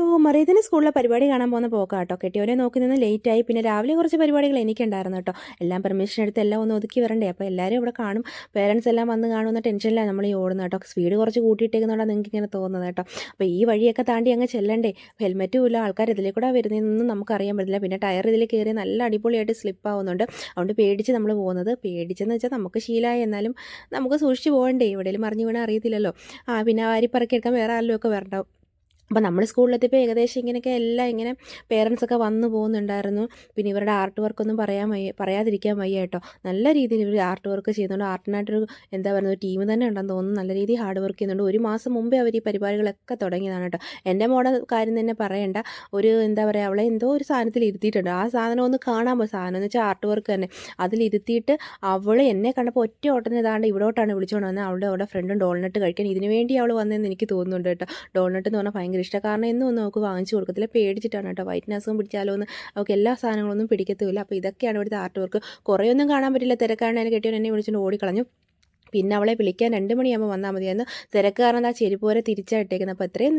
ഓ മറിയത്തിന് സ്കൂളിലെ പരിപാടി കാണാൻ പോകുന്ന പോക്കാ കേട്ടോ കെട്ടിയവനെ നോക്കി നിന്ന് ലേറ്റായി പിന്നെ രാവിലെ കുറച്ച് പരിപാടികൾ എനിക്കുണ്ടായിരുന്നു കേട്ടോ. എല്ലാം പെർമിഷൻ എടുത്ത് എല്ലാം ഒന്ന് ഒതുക്കി വരണ്ടേ. അപ്പോൾ എല്ലാവരും ഇവിടെ കാണും. പേരൻസ് എല്ലാം വന്ന് കാണുമെന്ന ടെൻഷനിലാണ് നമ്മൾ ഈ ഓടുന്നത് കേട്ടോ. സ്പീഡ് കുറച്ച് കൂട്ടിയിട്ടേക്കുന്നുണ്ടാണ് നിങ്ങൾക്ക് ഇങ്ങനെ തോന്നുന്നത് കേട്ടോ. അപ്പോൾ ഈ വഴിയൊക്കെ താണ്ടി അങ്ങ് ചെല്ലണ്ടേ. ഹെൽമെറ്റും ഇല്ല ആൾക്കാർ ഇതിലേ കൂടെ വരുന്നതെന്നൊന്നും നമുക്കറിയാൻ പറ്റില്ല. പിന്നെ ടയർ ഇതിൽ കയറി നല്ല അടിപൊളിയായിട്ട് സ്ലിപ്പ് ആവുന്നുണ്ട്. അതുകൊണ്ട് പേടിച്ച് നമ്മൾ പോകുന്നത്. പേടിച്ചെന്ന് വെച്ചാൽ നമുക്ക് ശീലമായി എന്നാലും നമുക്ക് സൂക്ഷിച്ച് പോകണ്ടേ. എവിടെയെങ്കിലും മറിഞ്ഞു വീണാൽ അറിയത്തില്ലല്ലോ. ആ പിന്നെ വാരിപ്പറക്കി എടുക്കാൻ വേറെ ആരെങ്കിലും ഒക്കെ വരണ്ടാവും അപ്പോൾ നമ്മൾ സ്കൂളിലെത്തിയപ്പോൾ ഏകദേശം ഇങ്ങനെയൊക്കെ എല്ലാം ഇങ്ങനെ പേരൻസൊക്കെ വന്നു പോകുന്നുണ്ടായിരുന്നു. പിന്നെ ഇവരുടെ ആർട്ട് വർക്കൊന്നും പറയാൻ വയ്യ പറയാതിരിക്കാൻ വയ്യ കേട്ടോ. നല്ല രീതിയിൽ ഇവർ ആർട്ട് വർക്ക് ചെയ്യുന്നുണ്ട്. ആർട്ടിനായിട്ടൊരു എന്താ പറയുന്നത് ടീം തന്നെ ഉണ്ടെന്ന് തോന്നുന്നു. നല്ല രീതിയിൽ ഹാർഡ് വർക്ക് ചെയ്യുന്നുണ്ട്. ഒരു മാസം മുമ്പേ അവർ ഈ പരിപാടികളൊക്കെ തുടങ്ങിയതാണ് കേട്ടോ. എന്റെ മോടെ കാര്യം തന്നെ പറയണ്ട. ഒരു എന്താ പറയുക അവളെ എന്തോ ഒരു സാധനത്തിൽ ഇരുത്തിയിട്ടുണ്ട്. ആ സാധനം ഒന്ന് കാണാൻ പോയി. സാധനം എന്ന് വെച്ചാൽ ആർട്ട് വർക്ക് തന്നെ. അതിലിരുത്തിയിട്ട് അവൾ എന്നെ കണ്ടപ്പോൾ ഒറ്റ ഓട്ടത്തിന് ഇതാണ്ട് ഇവിടോട്ടാണ് വിളിച്ചുകൊണ്ട് വന്നത്. അവളുടെ അവളുടെ ഫ്രണ്ടും ഡോൾനട്ട് കഴിക്കാൻ ഇതിനുവേണ്ടി അവൾ വന്നതെന്ന് എനിക്ക് തോന്നുന്നുണ്ട് കേട്ടോ. ഡോൾനട്ട് എന്ന് പറഞ്ഞാൽ ഭയങ്കര ഇഷ്ടമാണ് കാരണം എന്നും ഒന്നും അവൾക്ക് വാങ്ങിച്ചു കൊടുക്കത്തില്ല. പേടിച്ചിട്ടാണ് കേട്ടോ. വൈറ്റ് അസുഖം പിടിച്ചാലോ എന്ന് അവൾക്ക് എല്ലാ സാധനങ്ങളൊന്നും പിടിക്കത്തുമില്ല. അപ്പോൾ ഇതൊക്കെയാണ് ഇവിടുത്തെ ആർട്ട് വർക്ക് കുറേയൊന്നും കാണാൻ പറ്റില്ല. തിരക്കാണ്. എന്നെ കെട്ടിയവൻ എന്നെ വിളിച്ചുകൊണ്ട് ഓടിക്കളഞ്ഞു. പിന്നെ അവളെ വിളിക്കാൻ രണ്ട് മണിയാകുമ്പോൾ വന്നാൽ മതിയായിരുന്നു. തിരക്ക് കാരണം ആ ചെരുപ്പ് വരെ തിരിച്ചായിട്ടേക്കുന്നത് അപ്പോൾ ഇത്രയും